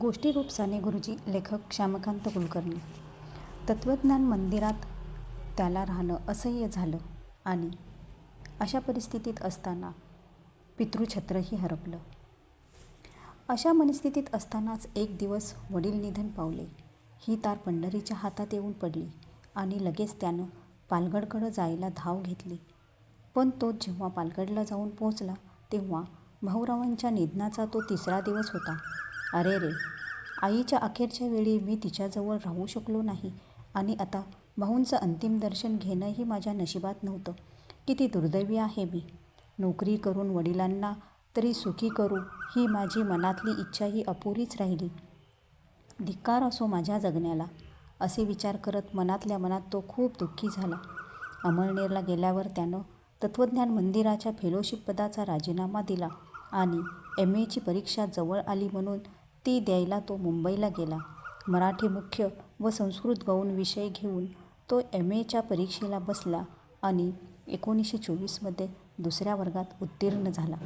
गोष्टीरूप साने गुरुजी लेखक श्यामकांत कुलकर्णी. तत्त्वज्ञान मंदिरात त्याला राहणं असह्य झालं आणि अशा परिस्थितीत असताना पितृछत्रही हरपलं. अशा मनस्थितीत असतानाच एक दिवस वडील निधन पावले. ही तार पंढरीच्या हातात येऊन पडली आणि लगेच त्यानं पालगडकडं जायला धाव घेतली. पण तो जेव्हा पालगडला जाऊन पोहोचला तेव्हा भाऊरावांच्या निधनाचा तो तिसरा दिवस होता. अरे रे आईच्या अखेरच्या वेळी मी तिच्याजवळ राहू शकलो नाही आणि आता भाऊंचं अंतिम दर्शन घेणंही माझ्या नशिबात नव्हतं. किती दुर्दैवी आहे मी. नोकरी करून वडिलांना तरी सुखी करू ही माझी मनातली इच्छाही अपुरीच राहिली. धिक्कार असो माझ्या जगण्याला असे विचार करत मनातल्या मनात तो खूप दुःखी झाला. अमळनेरला गेल्यावर त्यानं तत्त्वज्ञान मंदिराच्या फेलोशिप पदाचा राजीनामा दिला आणि एम एची परीक्षा जवळ आली म्हणून ती द्यायला तो मुंबईला गेला. मराठी मुख्य व संस्कृत गौण विषय घेऊन तो एम एच्या परीक्षेला बसला आणि एकोणीसशे चोवीसमध्ये दुसऱ्या वर्गात उत्तीर्ण झाला.